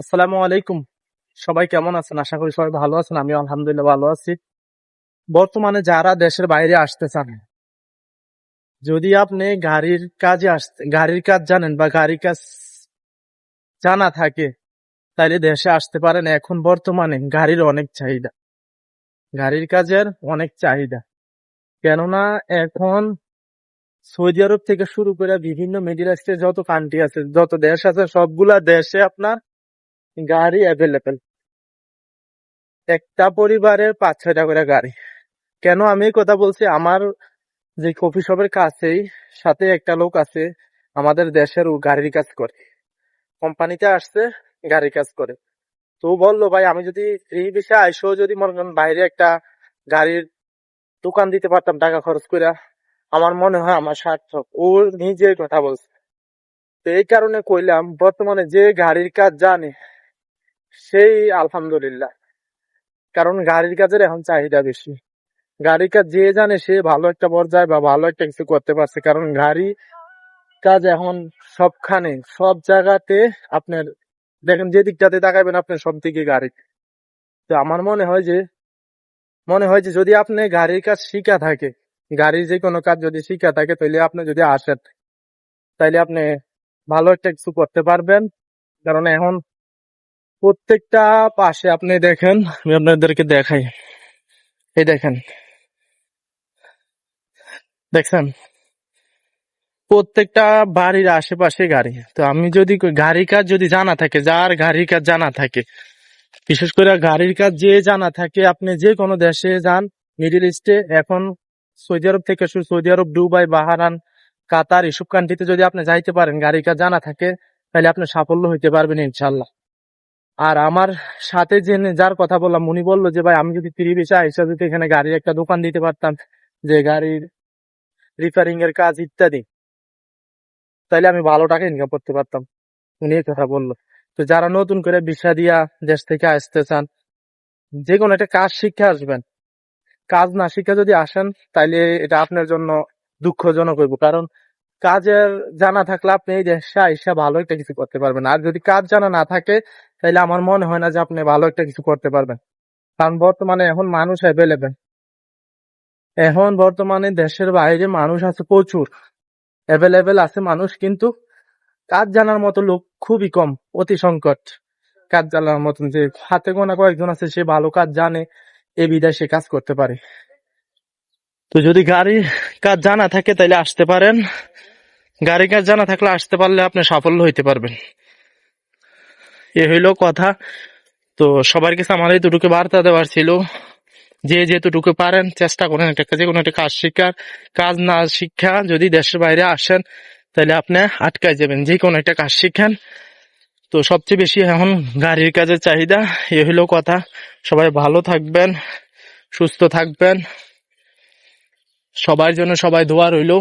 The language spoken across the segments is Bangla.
আসসালামু আলাইকুম। সবাই কেমন আছেন? আশা করি সবাই ভালো আছেন। আমি আলহামদুলিল্লাহ ভালো আছি। বর্তমানে যারা দেশের বাইরে আসতে চান যদি আপনি গাড়ির কাজে আসতে গাড়ির কাজ জানেন বা গাড়ির কাজ জানা থাকে তাহলে দেশে আসতে পারেন। এখন বর্তমানে গাড়ির অনেক চাহিদা। গাড়ির কাজের অনেক চাহিদা। কেননা এখন সৌদি আরব থেকে শুরু করে বিভিন্ন মিডিল ইস্টের যত কান্ট্রি আছে, যত দেশ আছে, সবগুলা দেশে আপনার গাড়ি অ্যাভেলেবেল একটা পরিবারের পাঁচ ছয়টা করে গাড়ি। কেন আমি কথা বলছি? আমার যে কফি শপের কাছেই, সাথে একটা লোক আছে, আমাদের দেশের ও গাড়ির কাজ করে। কোম্পানিতে আসছে, গাড়ির কাজ করে। তো বলল, ভাই, আমি যদি ফ্রি ভিসা আইসো, যদি মনে করেন বাইরে একটা গাড়ির দোকান দিতে পারতাম টাকা খরচ করে, আমার মনে হয় আমার সার্থক। ও নিজে কথা বলছে। তো এই কারণে কইলাম, বর্তমানে যে গাড়ির কাজ জানে সেই আলহামদুলিল্লাহ। কারণ গাড়ির কাজের এখন চাহিদা বেশি। গাড়ির কাজ যে জানে সে ভালো একটা পর্যায়ে বা ভালো একটা কিছু করতে পারছে। কারণ গাড়ি কাজ এখন সবখানে, সব জায়গাতে আপনার, দেখেন যে দিকটাতে তাকাবেন আপনার সব দিকে গাড়ি। তো আমার মনে হয় যে, মনে হয় যে যদি আপনি গাড়ির কাজ শিখা থাকে, গাড়ির যে কোনো কাজ যদি শিখা থাকে তাহলে আপনি যদি আসেন, তাইলে আপনি ভালো একটা কিছু করতে পারবেন। কারণ এখন প্রত্যেকটা পাশে আপনি দেখেন, আমি আপনাদেরকে দেখাই। এই দেখেন। দেখছেন? প্রত্যেকটা বাড়ির আশেপাশে গাড়ি। তো আমি যদি গাড়ির কাজ যদি জানা থাকে, যার গাড়ির কাজ জানা থাকে, বিশেষ করে গাড়ির কাজ যে জানা থাকে, আপনি যে কোনো দেশে যান, মিডিল ইস্টে, এখন সৌদি আরব থেকে শুরু সৌদি আরব, দুবাই বাহারান কাতার, এসব কান্ট্রিতে যদি আপনি যাইতে পারেন, গাড়ির কাজ জানা থাকে, তাহলে আপনি সাফল্য হইতে পারবেন ইনশাল্লাহ আর আমার সাথে যে যার কথা বললাম, উনি বলল যে, ভাই, আমি যদি ত্রিশ বেশি আইসা যদি এখানে গাড়ির একটা দোকান দিতে পারতাম, যে গাড়ির রিপেয়ারিং এর কাজ ইত্যাদি তাহলে আমি ভালো টাকা ইনকাম করতে পারতাম। উনি এই কথা বলল। তো যারা নতুন করে ভিসা দিয়া দেশ থেকে আসতে চান, যে কোনো একটা কাজ শিখে আসবেন। কাজ না শিখে যদি আসেন, তাইলে এটা আপনার জন্য দুঃখজনক হইব। কারণ কাজের জানা থাকলে আপনি এই দেশে আইসা ভালো একটা কিছু করতে পারবেন। আর যদি কাজ জানা না থাকে, তাহলে আমার মনে হয় না যে আপনি ভালো একটা কিছু করতে পারবেন। কারণ বর্তমানে এখন মানুষ অ্যাভেলেবেল এখন বর্তমানে দেশের বাইরে মানুষ আছে প্রচুর। অ্যাভেলেবেল আছে মানুষ, কিন্তু কাজ জানার মতো লোক খুবই কম, অতি সংকট। কাজ জানার মতন যে হাতে গোনা কয়েকজন আছে, সে ভালো কাজ জানে, এ বিদায় সে কাজ করতে পারে। তো যদি গাড়ি কাজ জানা থাকে, তাহলে আসতে পারেন। গাড়ি কাজ জানা থাকলে আসতে পারলে আপনি সাফল্য হইতে পারবেন। এ হইল কথা। তো সবার কাছে আমার এই দুটোকে বার্তা দেওয়ার ছিল। যে যেতটুকু পারেন, চেষ্টা করেন একটা যে কোনো একটা কাজ শিক্ষার কাজ না শিক্ষা যদি দেশের বাইরে আসেন, তাহলে আপনি আটকায় যাবেন। যে কোনো একটা কাজ শিখেন। তো সবচেয়ে বেশি এখন গাড়ির কাজের চাহিদা, এ হইল কথা। সবাই ভালো থাকবেন, সুস্থ থাকবেন। সবার জন্য সবাই দোয়া রইল।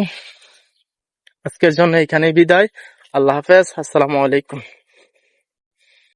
আজকের জন্য এখানেই বিদায়। আল্লাহ হাফেজ। আসসালামু আলাইকুম।